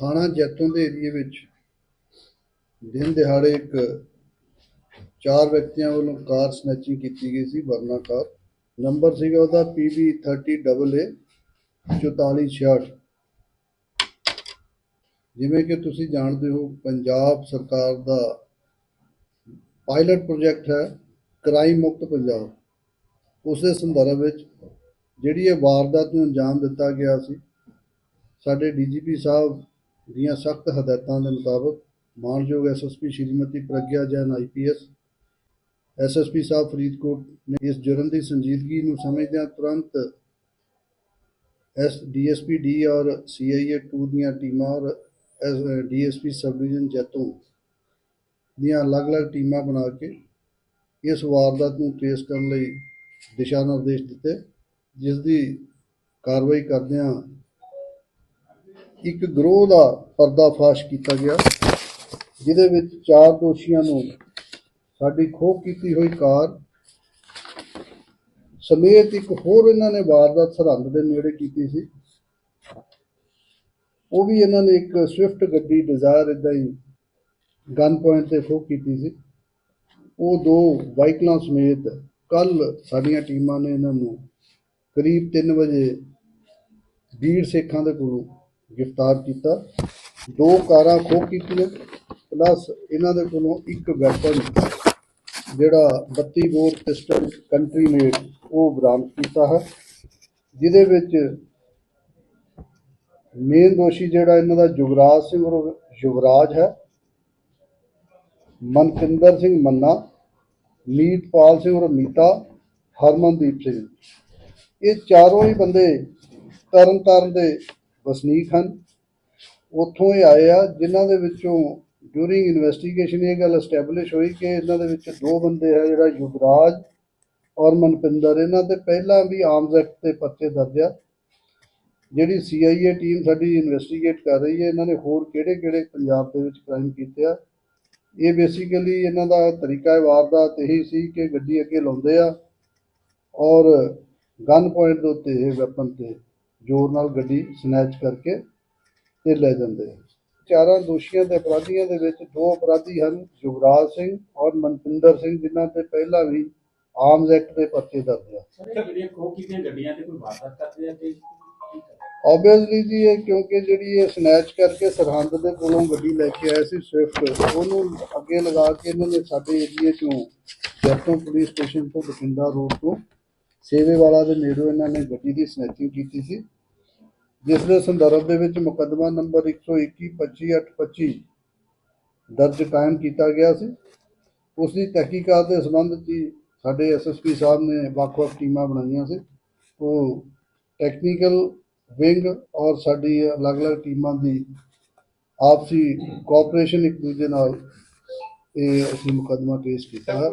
ਥਾਣਾ ਜੈਤੋਂ ਦੇ ਏਰੀਏ ਵਿੱਚ ਦਿਨ ਦਿਹਾੜੇ ਇੱਕ ਚਾਰ ਵਿਅਕਤੀਆਂ ਵੱਲੋਂ ਕਾਰ ਸਨੈਚਿੰਗ ਕੀਤੀ ਗਈ ਸੀ, ਵਰਨਾ ਕਾਰ। ਨੰਬਰ ਸੀਗਾ ਉਹਦਾ PB 30AA 4466 ਜਿਵੇਂ ਕਿ ਤੁਸੀਂ ਜਾਣਦੇ ਹੋ, ਪੰਜਾਬ ਸਰਕਾਰ ਦਾ ਪਾਇਲਟ ਪ੍ਰੋਜੈਕਟ ਹੈ ਕ੍ਰਾਈਮ ਮੁਕਤ ਪੰਜਾਬ। ਉਸ ਸੰਦਰਭ ਵਿੱਚ ਜਿਹੜੀ ਇਹ ਵਾਰਦਾਤ ਨੂੰ ਅੰਜਾਮ ਦਿੱਤਾ ਗਿਆ ਸੀ, ਸਾਡੇ ਡੀਜੀਪੀ ਸਾਹਿਬ ਦੀਆਂ ਸਖਤ ਹਦਾਇਤਾਂ ਦੇ ਮੁਤਾਬਕ ਮਾਨਯੋਗ SSP Shrimati Pragya Jain IPS SSP ਸਾਹਿਬ ਫਰੀਦਕੋਟ ਨੇ ਇਸ ਜੁਰਮ ਦੀ ਸੰਜੀਦਗੀ ਨੂੰ ਸਮਝਦਿਆਂ ਤੁਰੰਤ ਐਸ ਡੀਐਸਪੀ ਡੀ ਔਰ ਸੀਆਈਏ 2 ਦੀਆਂ ਟੀਮਾਂ ਔਰ ਡੀਐਸਪੀ ਸਬ ਡਿਵੀਜ਼ਨ ਜੈਤੋਂ ਦੀਆਂ ਅਲੱਗ-ਅਲੱਗ ਟੀਮਾਂ ਬਣਾ ਕੇ ਇਸ ਵਾਰਦਾਤ ਨੂੰ ਟ੍ਰੇਸ ਕਰਨ ਲਈ ਦਿਸ਼ਾ ਨਿਰਦੇਸ਼ ਦਿੱਤੇ, ਜਿਸ ਦੀ ਕਾਰਵਾਈ ਕਰਦਿਆਂ ਇੱਕ ਗਰੋਹ ਦਾ ਪਰਦਾਫਾਸ਼ ਕੀਤਾ ਗਿਆ, ਜਿਹਦੇ ਵਿੱਚ ਚਾਰ ਦੋਸ਼ੀਆਂ ਨੂੰ ਸਾਡੀ ਖੋਹ ਕੀਤੀ ਹੋਈ ਕਾਰ ਸਮੇਤ ਇੱਕ ਹੋਰ ਇਹਨਾਂ ਨੇ ਵਾਰਦਾਤ ਸਰਹੰਦ ਦੇ ਨੇੜੇ ਕੀਤੀ ਸੀ। ਉਹ ਵੀ ਇਹਨਾਂ ਨੇ ਇੱਕ ਸਵਿਫਟ ਗੱਡੀ ਡਿਜ਼ਾਇਰ ਇਦਾਂ ਹੀ ਗਨ ਪੁਆਇੰਟ ਤੇ ਖੋਹ ਕੀਤੀ ਸੀ। ਉਹ ਦੋ ਵਾਹੀਕਲਾਂ ਸਮੇਤ ਕੱਲ ਸਾਡੀਆਂ ਟੀਮਾਂ ਨੇ ਇਹਨਾਂ ਨੂੰ ਕਰੀਬ 3 ਵਜੇ ਵੀਰ ਸੇਖਾਂ ਦੇ ਕੋਲੋਂ ਗ੍ਰਿਫਤਾਰ ਕੀਤਾ। ਦੋ ਕਾਰਾਂ ਖੋਹ ਕੀਤੀਆਂ, ਪਲੱਸ ਇਹਨਾਂ ਦੇ ਕੋਲੋਂ ਇੱਕ ਵੈਪਨ ਜਿਹੜਾ 32 ਬੋਰ ਪਿਸਟਲ ਕੰਟਰੀ ਮੇਡ ਉਹ ਬਰਾਮਦ ਕੀਤਾ ਹੈ, ਜਿਹਦੇ ਵਿੱਚ ਮੇਨ ਦੋਸ਼ੀ ਜਿਹੜਾ ਇਹਨਾਂ ਦਾ ਜੁਗਰਾਜ ਸਿੰਘ ਔਰ ਯੁਵਰਾਜ ਹੈ, ਮਨਕਿੰਦਰ ਸਿੰਘ ਮੰਨਾ, ਮੀਤਪਾਲ ਸਿੰਘ ਔਰ ਮੀਤਾ ਹਰਮਨਦੀਪ ਸਿੰਘ। ਇਹ ਚਾਰੋਂ ਹੀ ਬੰਦੇ ਤਰਨ ਤਾਰਨ ਦੇ ਵਸਨੀਕ ਹਨ। ਉੱਥੋਂ ਇਹ ਆਏ ਆ, ਜਿਨ੍ਹਾਂ ਦੇ ਵਿੱਚੋਂ ਡੂਰਿੰਗ ਇਨਵੈਸਟੀਗੇਸ਼ਨ ਇਹ ਗੱਲ ਐਸਟੈਬਲਿਸ਼ ਹੋਈ ਕਿ ਇਹਨਾਂ ਦੇ ਵਿੱਚ ਦੋ ਬੰਦੇ ਹੈ ਜਿਹੜਾ ਯੁਵਰਾਜ ਔਰ ਮਨਪਿੰਦਰ, ਇਹਨਾਂ ਤੇ ਪਹਿਲਾਂ ਵੀ ਆਰਮਸ ਐਕਟ ਤੇ ਪਰਚੇ ਦਰਜ ਆ। ਜਿਹੜੀ ਸੀਆਈਏ ਟੀਮ ਸਾਡੀ ਇਨਵੈਸਟੀਗੇਟ ਕਰ ਰਹੀ ਹੈ, ਇਹਨਾਂ ਨੇ ਹੋਰ ਕਿਹੜੇ ਕਿਹੜੇ ਪੰਜਾਬ ਦੇ ਵਿੱਚ ਕ੍ਰਾਈਮ ਕੀਤੇ ਆ। ਇਹ ਬੇਸਿਕਲੀ ਇਹਨਾਂ ਦਾ ਤਰੀਕਾ ਹੈ, ਵਾਰਦਾਤ ਇਹੀ ਸੀ ਕਿ ਗੱਡੀ ਅੱਗੇ ਲਾਉਂਦੇ ਆ ਔਰ ਗਨ ਪੁਆਇੰਟ ਦੇ ਉੱਤੇ ਇਹ ਵੈਪਨ ਤੇ ਜ਼ੋਰ ਨਾਲ ਗੱਡੀ ਸਨੈਚ ਕਰਕੇ ਤੇ ਲੈ ਜਾਂਦੇ ਆ। ਚਾਰਾਂ ਦੋਸ਼ੀਆਂ ਦੇ ਅਪਰਾਧੀਆਂ ਦੇ ਵਿੱਚ ਦੋ ਅਪਰਾਧੀ ਹਨ ਯੁਵਰਾਜ ਸਿੰਘ ਔਰ ਮਨਪਿੰਦਰ ਸਿੰਘ ਜਿਨ੍ਹਾਂ ਤੇ ਪਹਿਲਾਂ ਵੀ ਆਰਮਸ ਐਕਟ ਦੇ ਪਰਚੇ ਦਰਜ ਆ। ਆਬਵੀਅਸਲੀ ਜੀ ਇਹ ਕਿਉਂਕਿ ਜਿਹੜੀ ਇਹ ਸਨੈਚ ਕਰਕੇ ਸਰਹੰਦ ਦੇ ਕੋਲੋਂ ਗੱਡੀ ਲੈ ਕੇ ਆਏ ਸੀ ਸਵਿਫਟ ਉਹਨੂੰ ਅੱਗੇ ਲਗਾ ਕੇ ਇਹਨਾਂ ਨੇ ਸਾਡੇ ਏਰੀਏ ਚੋਂ ਜੈਤੋਂ ਪੁਲਿਸ ਸਟੇਸ਼ਨ ਤੋਂ ਬਠਿੰਡਾ ਰੋਡ ਤੋਂ ਸੇਵੇ ਵਾਲਾ ਦੇ ਨੇੜੋਂ ਇਹਨਾਂ ਨੇ ਗੱਡੀ ਦੀ ਸਨੈਚਿੰਗ ਕੀਤੀ ਸੀ। ਜਿਸ ਦੇ ਸੰਦਰਭ ਦੇ ਵਿੱਚ ਮੁਕੱਦਮਾ ਨੰਬਰ 121 25825 ਦਰਜ ਕਾਇਮ ਕੀਤਾ ਗਿਆ ਸੀ। ਉਸ ਦੀ ਤਹਿਕੀਕਾਤ ਦੇ ਸੰਬੰਧ 'ਚ ਹੀ ਸਾਡੇ ਐਸਐਸਪੀ ਸਾਹਿਬ ਨੇ ਵੱਖ-ਵੱਖ ਟੀਮਾਂ ਬਣਾਈਆਂ ਸੀ। ਉਹ ਟੈਕਨੀਕਲ ਵਿੰਗ ਔਰ ਸਾਡੀ ਅਲੱਗ-ਅਲੱਗ ਟੀਮਾਂ ਦੀ ਆਪਸੀ ਕੋਆਪਰੇਸ਼ਨ ਇੱਕ ਦੂਜੇ ਨਾਲ ਇਹ ਅਸੀਂ ਮੁਕੱਦਮਾ ਪੇਸ਼ ਕੀਤਾ ਹੈ।